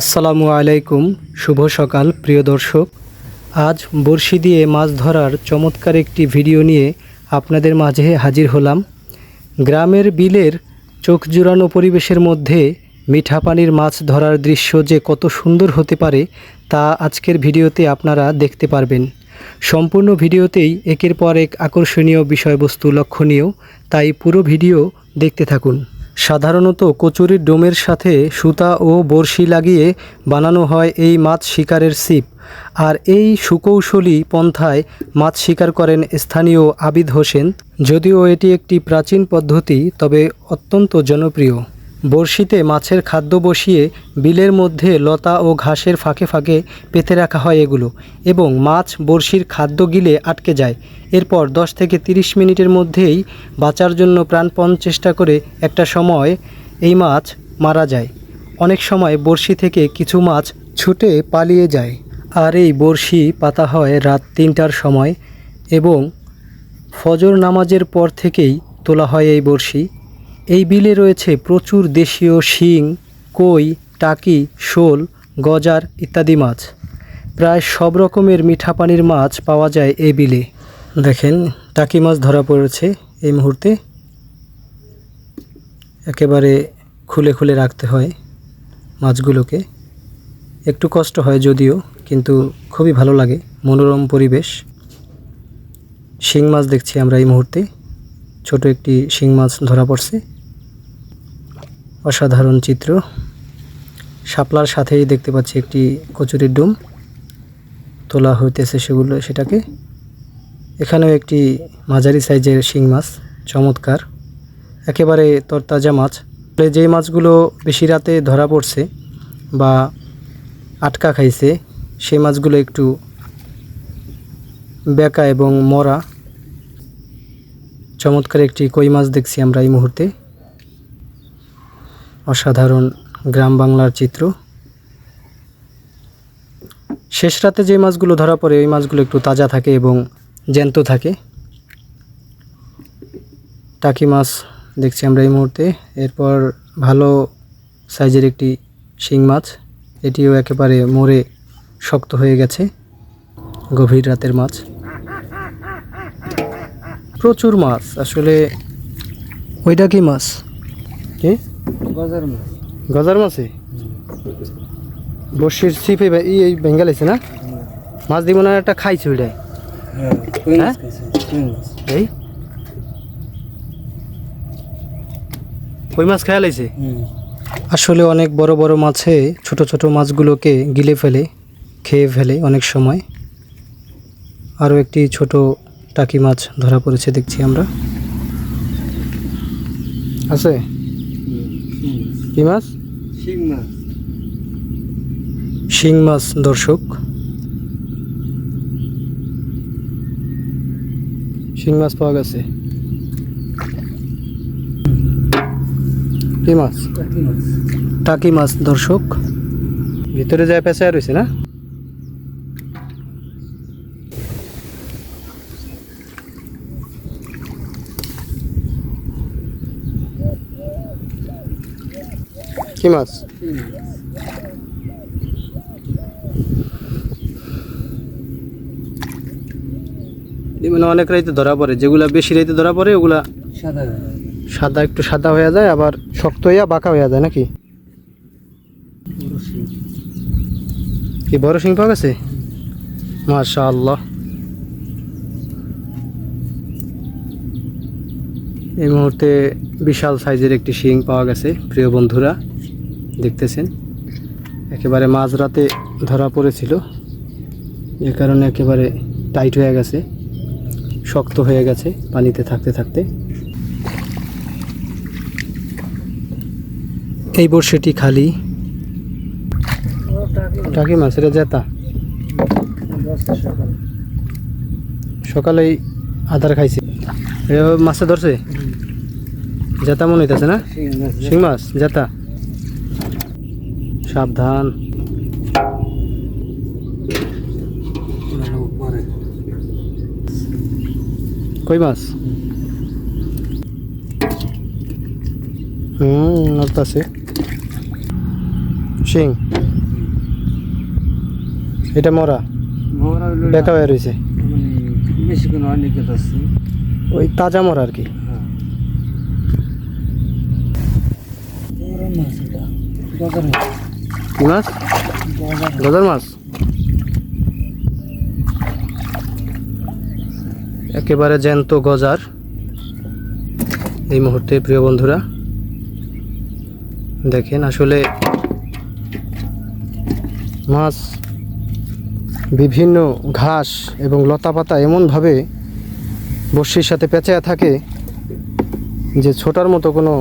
আসসালামু আলাইকুম, শুভ সকাল, প্রিয় দর্শক। আজ বড়শি দিয়ে মাছ ধরার চমৎকার একটি ভিডিও নিয়ে আপনাদের মাঝে হাজির হলাম। গ্রামের বিলের চোখ জুড়ানো পরিবেশের মধ্যে মিঠা পানির মাছ ধরার দৃশ্য যে কত সুন্দর হতে পারে তা আজকের ভিডিওতে আপনারা দেখতে পারবেন। সম্পূর্ণ ভিডিওতেই একের পর এক আকর্ষণীয় বিষয়বস্তু লক্ষণীয়, তাই পুরো ভিডিও দেখতে থাকুন। সাধারণত কচুরির ডোমের সাথে সুতা ও বড়শি লাগিয়ে বানানো হয় এই মাছ শিকারের সিপ আর এই সুকৌশলী পন্থায় মাছ শিকার করেন স্থানীয় আবিদ হোসেন। যদিও এটি একটি প্রাচীন পদ্ধতি, তবে অত্যন্ত জনপ্রিয়। বড়শিতে মাছের খাদ্য বসিয়ে বিলের মধ্যে লতা ও ঘাসের ফাঁকে ফাঁকে পেতে রাখা হয় এগুলো এবং মাছ বড়শির খাদ্য গিলে আটকে যায়। এরপর 10 থেকে 30 মিনিটের মধ্যেই বাঁচার জন্য প্রাণপণ চেষ্টা করে একটা সময় এই মাছ মারা যায়। অনেক সময় বড়শি থেকে কিছু মাছ ছুটে পালিয়ে যায়। আর এই বড়শি পাতা হয় রাত তিনটার সময় এবং ফজর নামাজের পর থেকেই তোলা হয় এই বড়শি। এই বিলে রয়েছে প্রচুর দেশীয় শিং, কই, টাকি, শোল, গজার ইত্যাদি মাছ। প্রায় সব রকমের মিঠা পানির মাছ পাওয়া যায় এই বিলে। দেখেন, টাকি মাছ ধরা পড়েছে এই মুহূর্তে। একেবারে খুলে খুলে রাখতে হয় মাছগুলোকে। একটু কষ্ট হয় যদিও, কিন্তু খুবই ভালো লাগে, মনোরম পরিবেশ। শিং মাছ দেখছি আমরা এই মুহূর্তে। ছোট একটি শিং মাছ ধরা পড়ছে। অসাধারণ চিত্র। শাপলার সাথেই দেখতে পাচ্ছি একটি কচুরির ডুম। তোলা হইতেছে সেগুলো, সেটাকে। এখানেও একটি মাঝারি সাইজের শিং মাছ, চমৎকার। একেবারে তরতাজা মাছ। যেই মাছগুলো বেশি রাতে ধরা পড়ছে বা আটকা খাইছে, সেই মাছগুলো একটু বেকা এবং মরা। চমৎকার একটি কই মাছ দেখছি আমরা এই মুহূর্তে। অসাধারণ গ্রাম বাংলার চিত্র। শেষ রাতে যে মাছগুলো ধরা পড়ে, ওই মাছগুলো একটু তাজা থাকে এবং জ্যান্ত থাকে। টাকি মাছ দেখছি আমরা এই মুহূর্তে। এরপর ভালো সাইজের একটি শিং মাছ। এটিও একেবারে মরে শক্ত হয়ে গেছে। গভীর রাতের মাছ। প্রচুর মাছ। আসলে ওইটা কি মাছ? কি? গজার মাছ। গজার মাছে বর্ষির ছিপে বে- ই এই বেঙ্গাল আছে না? মাছ দিব না একটা খাইছে ওইটাই। হ্যাঁ হ্যাঁ? এই? কই মাছ খেয়াল আছে আসলে অনেক বড় বড় মাছে ছোট ছোট মাছগুলোকে গিলে ফেলে খেয়ে ফেলে অনেক সময়। আরও একটি ছোট টাকি মাছ ধরা পড়েছে দেখছি আমরা। আছে? কি মাছ? শিং মাছ। শিং মাছ দর্শক। শিং মাছ পাওয়া গেছে। কি মাছ? টাকি মাছ। দর্শক। ভিতরে যায় পেঁচায় রয়েছে না? কি মাছ? মানে অনেক রাইতে ধরা পড়ে যেগুলা বেশি রাইতে ধরা পড়ে ওগুলা সাদা। সাদা একটু সাদা হয়ে যায় আবার শক্ত হইয়া বাঁকা হয়ে যায় নাকি? কি বড় শিং পাওয়া গেছে? মাশা আল্লাহ এই মুহূর্তে বিশাল সাইজের একটি শিং পাওয়া গেছে প্রিয় বন্ধুরা। দেখতেছেন। একেবারে মাঝরাতে ধরা পড়েছিল। যে কারণে একেবারে টাইট হয়ে গেছে শক্ত হয়ে গেছে পানিতে থাকতে থাকতে। এই বর্ষটি খালি টাকি মাছ এটা জেতা। সকালেই আধার খাইছে। এ মাছে ধরছে? জেতা মনে হইতেছে না? শিং মাছ জেতা। সাবধান। কই মাছ হুম নড়তাছে। শিং এটা মরা। বেকা হয়ে রয়েছে। ওই তাজা মরা আর কি। হ্যাঁ। মরা মাছ? গজার গজার মাছ? একেবারে জ্যান্ত গজার। এই মুহূর্তে, প্রিয় বন্ধুরা, দেখেন আসলে মাছ বিভিন্ন ঘাস এবং লতাপাতা এমনভাবে বর্ষির সাথে পেঁচায়া থাকে যে ছোটার মতো কোনো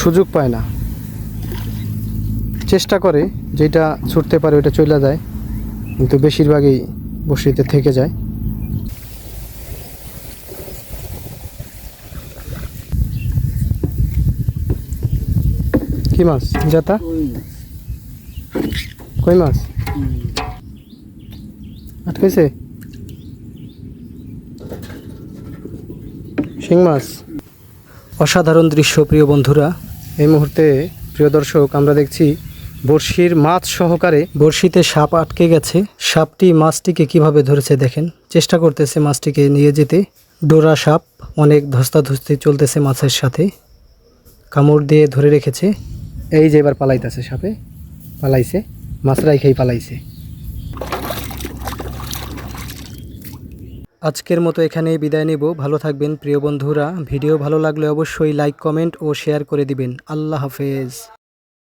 সুযোগ পায় না। চেষ্টা করে যেটা ছুটতে পারে ওটা চলে যায় কিন্তু বেশিরভাগই বসিতে থেকে যায়। কি মাছ? জাতা ওই কই মাছ। আটকেছে শিং মাছ? অসাধারণ দৃশ্য প্রিয় বন্ধুরা। এই মুহূর্তে প্রিয় দর্শক আমরা দেখছি বড়শির মাছ সহকারে বড়শিতে সাপ আটকে গেছে। সাপটি মাছটিকে কীভাবে ধরেছে দেখেন। চেষ্টা করতেছে মাছটিকে নিয়ে যেতে। ডোরা সাপ অনেক ধস্তাধস্তি চলতেছে মাছের সাথে। কামড় দিয়ে ধরে রেখেছে। এই যে এবার পালাইতেছে সাপে। পালাইছে। মাছ রাইখাই পালাইছে। আজকের মতো এখানেই বিদায় নেব। ভালো থাকবেন প্রিয় বন্ধুরা। ভিডিও ভালো লাগলে অবশ্যই লাইক, কমেন্ট ও শেয়ার করে দিবেন। আল্লাহ হাফেজ।